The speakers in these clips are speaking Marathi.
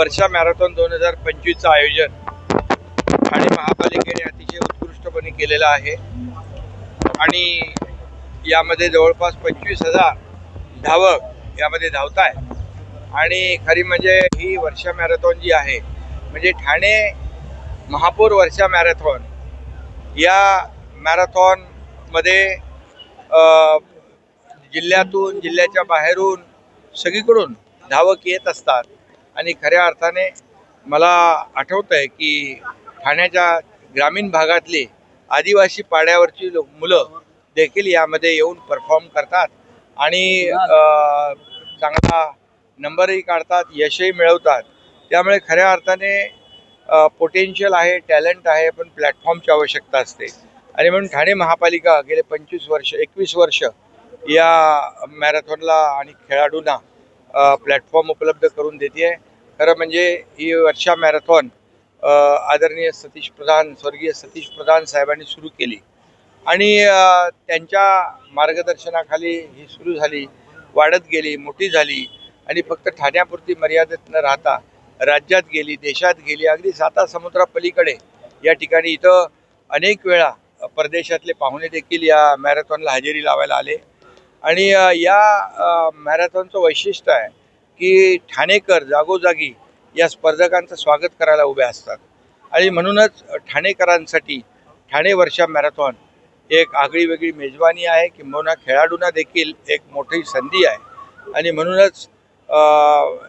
वर्षा मॅरेथॉन दोन हजार पंचवीसचं आयोजन ठाणे महापालिकेने अतिशय उत्कृष्टपणे केलेलं आहे. आणि यामध्ये जवळपास पंचवीस हजार धावक यामध्ये धावत आहे आणि खरी म्हणजे ही वर्षा मॅरेथॉन जी आहे म्हणजे ठाणे महापौर वर्षा मॅरेथॉन या मॅरेथॉनमध्ये जिल्ह्यातून जिल्ह्याच्या बाहेरून सगळीकडून धावक येत असतात. आणि खऱ्या अर्थाने मला आठवतं आहे की ठाण्याच्या ग्रामीण भागातली आदिवासी पाड्यावरची लोक मुलं देखील यामध्ये येऊन परफॉर्म करतात. आणि चांगला नंबरही काढतात यशही मिळवतात. त्यामुळे खऱ्या अर्थाने पोटेन्शियल आहे टॅलेंट आहे पण प्लॅटफॉर्मची आवश्यकता असते. आणि म्हणून ठाणे महापालिका गेले पंचवीस वर्ष एकवीस वर्ष या मॅरेथॉनला आणि खेळाडूंना प्लॅटफॉर्म उपलब्ध करून देते आहे खरं म्हणजे ही वर्षा मॅरेथॉन आदरणीय सतीश प्रधान स्वर्गीय सतीश प्रधान साहेबांनी सुरू केली. आणि त्यांच्या मार्गदर्शनाखाली ही सुरू झाली वाढत गेली मोठी झाली आणि फक्त ठाण्यापुरती मर्यादित न राहता राज्यात गेली देशात गेली अगदी साता समुद्रापलीकडे या ठिकाणी इथं अनेक वेळा परदेशातले पाहुणे देखील या मॅरेथॉनला हजेरी लावायला आले. आणि या मॅरेथॉनचं वैशिष्ट्य आहे की ठाणेकर जागोजागी या स्पर्धकांचं स्वागत करायला उभे असतात. आणि म्हणूनच ठाणेकरांसाठी ठाणे वर्षा मॅरेथॉन एक आगळी वेगळी मेजवानी आहे किंबहुना खेळाडूंना देखील एक मोठी संधी आहे. आणि म्हणूनच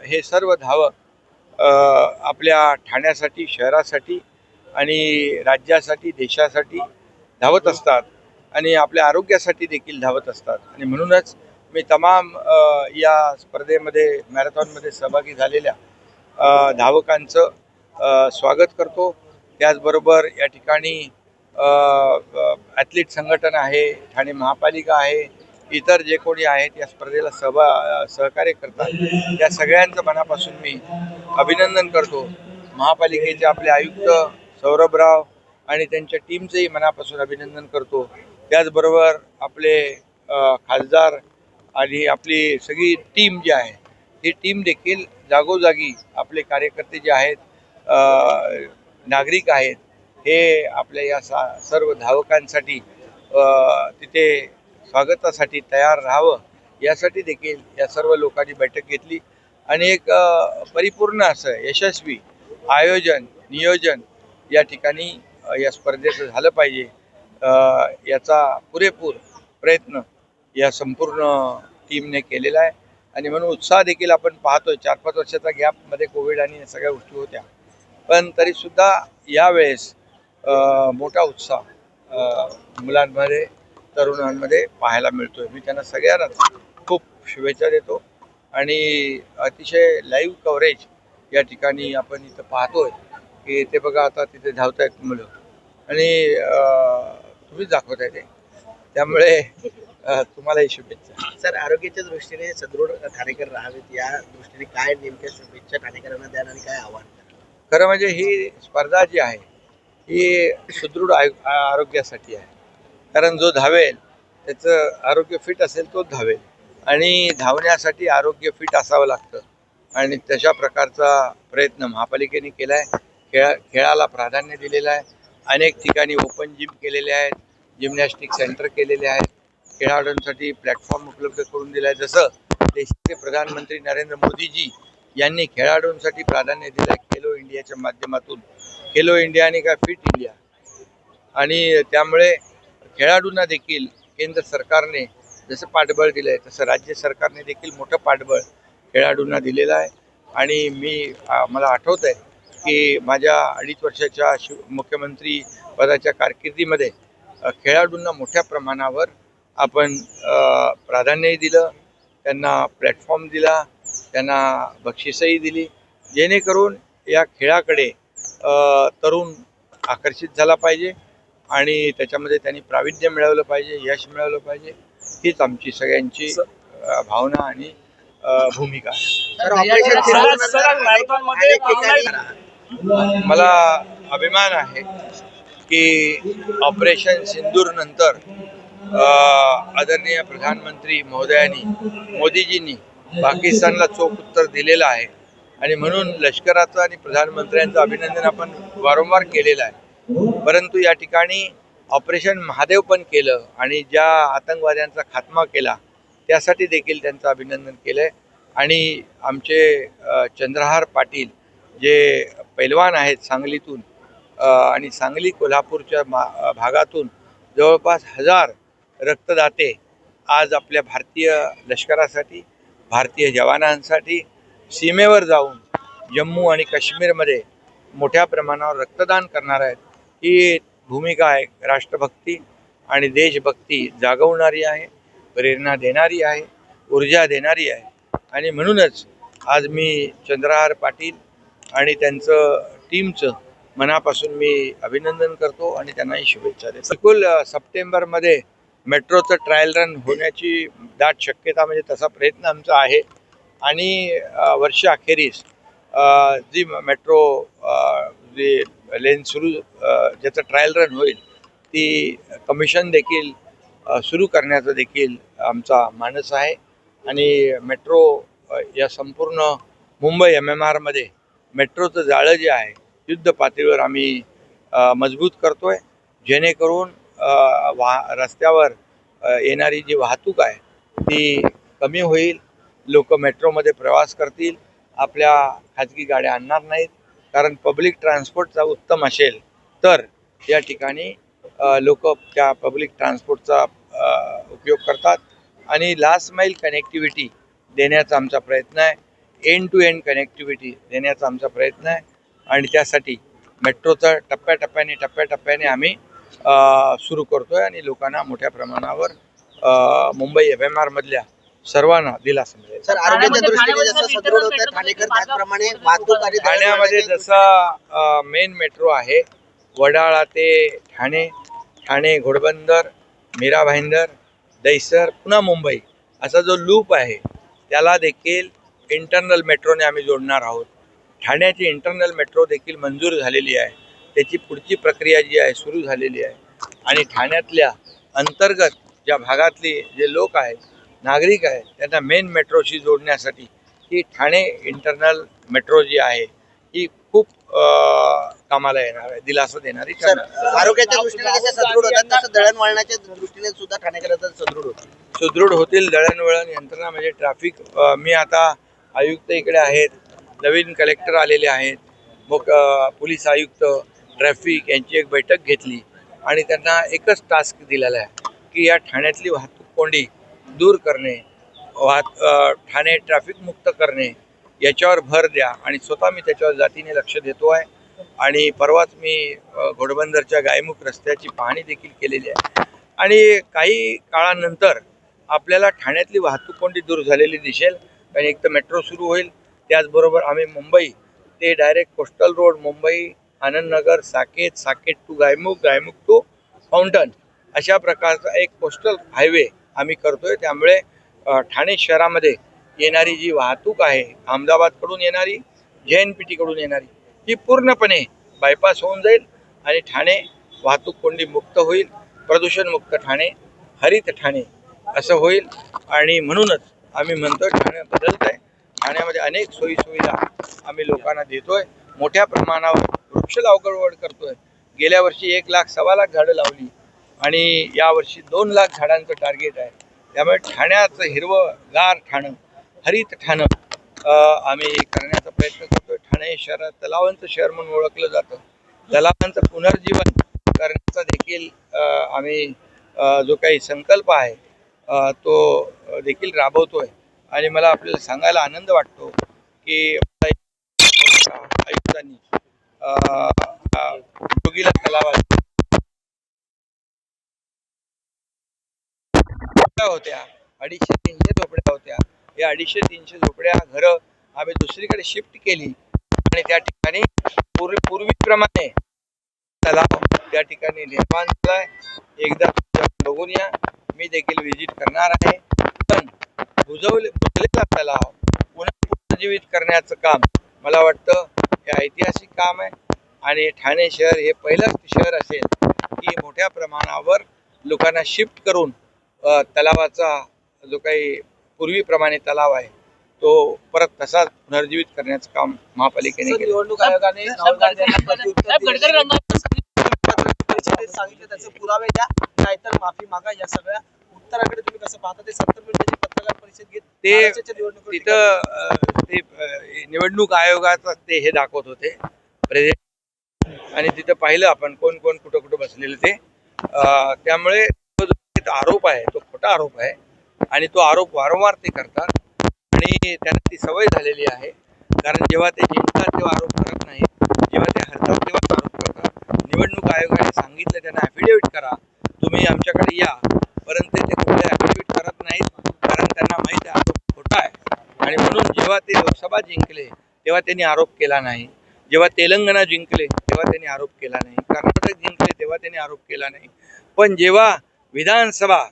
हे सर्व धावक आपल्या ठाण्यासाठी शहरासाठी आणि राज्यासाठी देशासाठी धावत असतात आणि आपल्या आरोग्यासाठी देखील धावत असतात. आणि म्हणूनच मी तमाम या स्पर्धेमध्ये मॅरेथॉनमध्ये सहभागी झालेल्या धावकांचं स्वागत करतो. त्याचबरोबर या ठिकाणी ॲथलीट संघटन आहे ठाणे महापालिका आहे इतर जे कोणी आहेत या स्पर्धेला सहभा सहकार्य करतात. त्या सगळ्यांचं मनापासून मी अभिनंदन करतो. महापालिकेचे आपले आयुक्त सौरभराव आणि त्यांच्या टीमचंही मनापासून अभिनंदन करतो. त्याचबरोबर आपले खासदार आणि आपली सगळी टीम जी आहे ही टीम देखील जागोजागी आपले कार्यकर्ते जे आहेत नागरिक आहेत हे आपल्या या सा सर्व धावकांसाठी तिथे स्वागतासाठी तयार राहावं यासाठी देखील या सर्व लोकांनी बैठक घेतली. आणि एक परिपूर्ण असं यशस्वी आयोजन नियोजन या ठिकाणी या स्पर्धेचं झालं पाहिजे याचा पुरेपूर प्रयत्न या संपूर्ण टीमने केलेला आहे. आणि म्हणून उत्साह देखील आपण पाहतोय. चार पाच वर्षाचा गॅपमध्ये कोविड आणि या सगळ्या गोष्टी होत्या. पण तरीसुद्धा यावेळेस मोठा उत्साह मुलांमध्ये तरुणांमध्ये पाहायला मिळतोय. मी त्यांना सगळ्यांनाच खूप शुभेच्छा देतो. आणि अतिशय लाईव्ह कव्हरेज या ठिकाणी आपण इथं पाहतोय की ते बघा आता तिथे धावत आहेत मुलं. आणि तुम्हीच दाखवत आहे ते. त्यामुळे तुम्हालाही शुभेच्छा. सर आरोग्याच्या दृष्टीने सदृढ ठाणेकर राहावेत या दृष्टीने काय नेमक्या शुभेच्छा ठाणेकरांना द्याल आणि काय आव्हान? खरं म्हणजे ही स्पर्धा जी आहे ही सुदृढ आयु आरोग्यासाठी आहे. कारण जो धावेल त्याचं आरोग्य फिट असेल तोच धावेल. आणि धावण्यासाठी आरोग्य फिट असावं लागतं. आणि तशा प्रकारचा प्रयत्न महापालिकेने केला आहे खेळा खेळाला प्राधान्य दिलेलं आहे. अनेक ठिकाणी ओपन जिम केलेले आहेत. जिमनॅस्टिक सेंटर केलेले आहेत. खेळाडूंसाठी प्लॅटफॉर्म उपलब्ध करून दिला आहे जसं देशाचे प्रधानमंत्री नरेंद्र मोदीजी यांनी खेळाडूंसाठी प्राधान्य दिलं आहे खेलो इंडियाच्या माध्यमातून. खेलो इंडिया आणि काय फिट इंडिया. आणि त्यामुळे खेळाडूंना देखील केंद्र सरकारने जसं पाठबळ दिलं आहे तसं राज्य सरकारने देखील मोठं पाठबळ खेळाडूंना दिलेलं आहे. आणि मी मला आठवत आहे की माझ्या अडीच वर्षाच्या शिव मुख्यमंत्री पदाच्या कारकिर्दीमध्ये खेळाडूंना मोठ्या प्रमाणावर आपण प्राधान्यही दिलं त्यांना प्लॅटफॉर्म दिला त्यांना बक्षिसही दिली. जेणेकरून या खेळाकडे तरुण आकर्षित झाला पाहिजे आणि त्याच्यामध्ये त्यांनी प्रावीण्य मिळवलं पाहिजे यश मिळवलं पाहिजे. हीच आमची सगळ्यांची भावना आणि भूमिका. आहे. मला अभिमान आहे की ऑपरेशन सिंदूर नंतर आदरणीय प्रधानमंत्री महोदयांनी मोदीजींनी पाकिस्तानला चोख उत्तर दिलेलं आहे. आणि म्हणून लष्कराचं आणि प्रधानमंत्र्यांचं अभिनंदन आपण वारंवार केलेलं आहे. परंतु या ठिकाणी ऑपरेशन महादेव पण केलं आणि ज्या आतंकवाद्यांचा खात्मा केला त्यासाठी देखील त्यांचं अभिनंदन केलं आहे आणि आमचे चंद्रहार पाटील जे पैलवान आहेत सांगलीतून आणि सांगली कोल्हापूरच्या भागातून जवळपास हजार रक्तदाते आज आपल्या भारतीय लष्करासाठी भारतीय जवानांसाठी सीमेवर जाऊन जम्मू आणि काश्मीरमध्ये मोठ्या प्रमाणावर रक्तदान करणार आहेत. ही भूमिका आहे राष्ट्रभक्ती आणि देशभक्ती जागवणारी आहे प्रेरणा देणारी आहे ऊर्जा देणारी आहे. आणि म्हणूनच आज मी चंद्रहार पाटील आणि त्यांचं टीमचं मनापासून मी अभिनंदन करतो आणि त्यांनाही शुभेच्छा देतो. बिलकुल सप्टेंबरमध्ये मेट्रोचं ट्रायल रन होण्याची दाट शक्यता म्हणजे तसा प्रयत्न आमचा आहे. आणि वर्षाखेरीस जी मेट्रो जी लेन सुरू ज्याचं ट्रायल रन होईल ती कमिशन देखील सुरू करण्याचा देखील आमचा मानस आहे. आणि मेट्रो या संपूर्ण मुंबई एम एम आरमध्ये मेट्रोचं जाळं जे आहे युद्ध पातळीवर आम्ही मजबूत करतो आहे जेणेकरून वाह वा रस्त्यावर येणारी जी वाहतूक आहे ती कमी होईल. लोक मेट्रोमध्ये प्रवास करतील. आपल्या खाजगी गाड्या आणणार नाहीत. कारण पब्लिक ट्रान्सपोर्टचा उत्तम असेल तर या ठिकाणी लोक त्या पब्लिक ट्रान्सपोर्टचा उपयोग करतात. आणि लास्ट माईल कनेक्टिव्हिटी देण्याचा आमचा प्रयत्न आहे. एंड टू एंड कनेक्टिव्हिटी देण्याचा आमचा प्रयत्न आहे. आणि त्यासाठी मेट्रोचा टप्प्याटप्प्याने टप्प्याटप्प्याने आम्ही सुरू करतो आहे आणि लोकांना मोठ्या प्रमाणावर मुंबई एफ एम आरमधल्या सर्वांना दिलासा मिळेल. सर आरोग्याच्या ठाण्यामध्ये- दृष्टीने जसं ठाण्यामध्ये सदृढ होतं मेट्रो ठाणेकर मेट्रो त्याचप्रमाणे वाहतूक आणि ठाण्यामध्ये दळणवळणाच्या जसा मेन मेट्रो आहे वडाळा ते ठाणे ठाणे घोडबंदर मीरा भाईंदर दहिसर पुन्हा मुंबई असा जो लूप आहे त्याला देखील इंटरनल मेट्रोने आम्ही जोडणार आहोत. ठाण्याची इंटरनल मेट्रो देखील मंजूर झालेली आहे. त्याची पुढची प्रक्रिया जी आहे सुरू झालेली आहे. आणि ठाण्यातल्या अंतर्गत ज्या भागातली जे लोक आहेत नागरिक आहेत त्यांना मेन मेट्रोशी जोडण्यासाठी ही ठाणे इंटरनल मेट्रो जी आहे ही खूप कामाला येणार आहे दिलासा देणारी. आरोग्याच्या दृष्टीने सदृढ होतात? दळणवळणाच्या दृष्टीने सुद्धा ठाणेकर आता सदृढ होतील दळणवळण यंत्रणा म्हणजे ट्रॅफिक मी आता आयुक्त इकडे आहेत नवीन कलेक्टर आलेले आहेत मग पोलीस आयुक्त ट्रॅफिक यांची एक बैठक घेतली आणि त्यांना एकच टास्क दिलेला आहे की या ठाण्यातली वाहतूक कोंडी दूर करणे वाहत ठाणे ट्रॅफिक मुक्त करणे याच्यावर भर द्या आणि स्वतः मी त्याच्यावर जातीने लक्ष देतो आहे. आणि परवाच मी घोडबंदरच्या गायमुख रस्त्याची पाहणी देखील केलेली आहे. आणि काही काळानंतर आपल्याला ठाण्यातली वाहतूक कोंडी दूर झालेली दिसेल. कारण एक तर मेट्रो सुरू होईल त्याचबरोबर आम्ही मुंबई ते direct coastal road Mumbai Anandnagar Saket Saket to Gaimukh Gaimukh to fountain अशा प्रकारचा एक कोस्टल हायवे आम्ही करतोय. त्यामुळे ठाणे शहरामध्ये येणारी जी वाहतूक आहे अहमदाबादकडून येणारी जे एन पी टीकडून येणारी ही पूर्णपणे बायपास होऊन जाईल आणि ठाणे वाहतूक कोंडी मुक्त होईल. प्रदूषणमुक्त ठाणे हरित ठाणे असं होईल. आणि म्हणूनच आम्ही म्हणतो ठाणे बदलत आहे ठाण्यामध्ये अनेक सोयीसुविधा आम्ही लोकांना देतोय. मोठ्या प्रमाणावर वृक्ष लागवड करतोय. गेल्या वर्षी एक लाख सव्वा लाख झाडं लावली. आणि यावर्षी दोन लाख झाडांचं टार्गेट आहे. त्यामुळे ठाण्याचं हिरवं गार ठाणं हरित ठाणं आम्ही करण्याचा प्रयत्न करतोय. ठाणे शहरात तलावांचं शहर म्हणून ओळखलं जातं. तलावांचं पुनर्जीवन करण्याचा देखील आम्ही जो काही संकल्प आहे तो देखील राबवतोय. आणि मला आपल्याला सांगायला आनंद वाटतो की आयुक्तांनी जोगीला तलावात झोपड्या होत्या अडीचशे तीनशे झोपड्या होत्या. या अडीचशे तीनशे झोपड्या घरं आम्ही दुसरीकडे शिफ्ट केली आणि त्या ठिकाणी पूर्वी पूर्वीप्रमाणे तलाव त्या ठिकाणी निर्माण झालाय. एकदा बघून या. मी देखील व्हिजिट करणार आहे. पण बुजवले बुजलेला तलाव पुन्हा पुनर्जीवित करण्याचं काम मला वाटतं हे ऐतिहासिक काम आहे. आणि ठाणे शहर हे पहिलंच शहर असेल की मोठ्या प्रमाणावर लोकांना शिफ्ट करून अ, तलावाचा जो काही पूर्वीप्रमाणे तलाव आहे तो परत तसाच पुनर्जीवित करण्याचं काम महापालिकेने केलं. निवडणूक आयोगाने सांगितलं त्याचे पुरावे द्या. नाहीतर माफी मागा या सगळ्या. उत्तराकडे तुम्ही कसं पाहता? ते सत्तर मिनिटाची पत्रकार परिषद घेत ते तिथं ते निवडणूक आयोगाचं ते हे दाखवत होते. आणि तिथं पाहिलं आपण कोण कोण कुठं कुठं बसलेलं ते. त्यामुळे आरोप आहे तो खोटा आरोप आहे आणि तो आरोप वारंवार ते करतात. आणि त्यांना ती सवय झालेली आहे. कारण जेव्हा ते जिंकतात तेव्हा आरोप करत नाही जेव्हा ते हरतात तेव्हाच आरोप करतात निवडणूक आयोगाने सांगितलं त्यांना ॲफिडेविट करा तुम्ही आमच्याकडे या परंतु ते कुठले ॲफिडेविट करत नाहीत कारण त्यांना माहीत आहे आरोप खोटा आहे आणि म्हणून जेव्हा ते लोकसभा जिंकले तेव्हा त्यांनी आरोप केला नाही. जेव्हा तेलंगणा जिंकले तेव्हा त्यांनी आरोप केला नाही. कर्नाटक जिंकले तेव्हा त्यांनी आरोप केला नाही. पण जेव्हा विधानसभा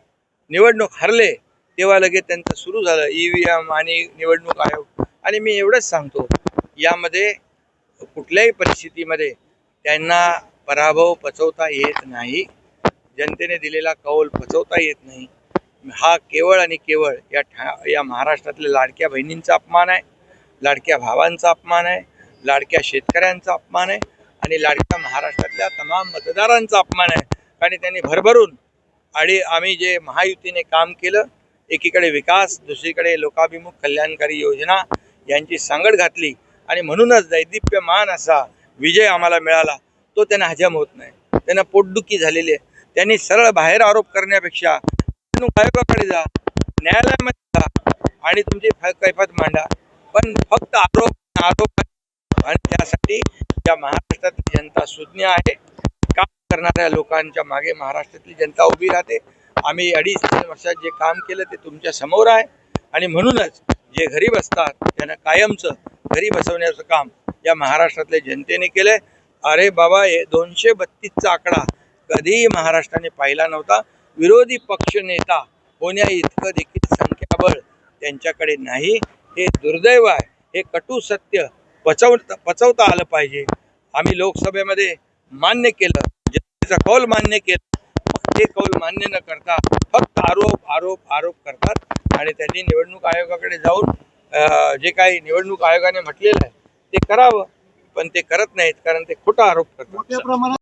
निवडणूक हरले तेव्हा लगेच त्यांचं सुरू झालं. ई व्ही एम आणि निवडणूक आयोग. आणि मी एवढंच सांगतो यामध्ये कुठल्याही परिस्थितीमध्ये त्यांना पराभव पचवता येत नाही. जनतेने दिलेला कौल पचवता येत नाही. हा केवळ आणि केवळ या ठा या महाराष्ट्रातल्या लाडक्या बहिणींचा अपमान आहे. लाडक्या भावांचा अपमान आहे लाडक्या शेतकऱ्यांचा अपमान आहे आणि लाडक्या महाराष्ट्रातल्या तमाम मतदारांचा अपमान आहे. आणि त्यांनी भरभरून आणि आम्ही जे महायुतीने काम केलं एकीकडे विकास दुसरीकडे लोकाभिमुख कल्याणकारी योजना यांची सांगड घातली आणि म्हणूनच दैदिप्यमान असा विजय आम्हाला मिळाला. तो त्यांना हजम होत नाही. त्यांना पोटदुखी झालेली आहे. त्यांनी सरळ बाहेर आरोप करण्यापेक्षा आयोगाकडे जा न्यायालयामध्ये जा आणि तुमची फ- कैफत मांडा. पण फक्त आरोप आरोप आणि त्यासाठी या महाराष्ट्रातली जनता सुज्ञ आहे. काम करणाऱ्या लोकांच्या मागे महाराष्ट्रातली जनता उभी राहते. आम्ही अडीच तीन वर्षात जे काम केलं ते तुमच्यासमोर आहे. आणि म्हणूनच जे घरी बसतात त्यांना कायमचं घरी बसवण्याचं काम या महाराष्ट्रातल्या जनतेने केलंय. अरे बाबा हे दोनशे बत्तीसचा आकडा कधीही महाराष्ट्राने पाहिला नव्हता. विरोधी पक्ष नेता होण्या इतकं देखील संख्याबळ त्यांच्याकडे नाही. हे दुर्दैव आहे. हे कटू सत्य पचवता पचवता आलं पाहिजे. आम्ही लोकसभेमध्ये मान्य केलं. जनतेचा कौल मान्य केलं. ते कौल मान्य न करता फक्त आरोप आरोप आरोप करतात. आणि त्यांनी निवडणूक आयोगाकडे जाऊन जे काही निवडणूक आयोगाने म्हटलेलं आहे ते करावं. पण ते करत नाहीत कारण ते खोटा आरोप करतात.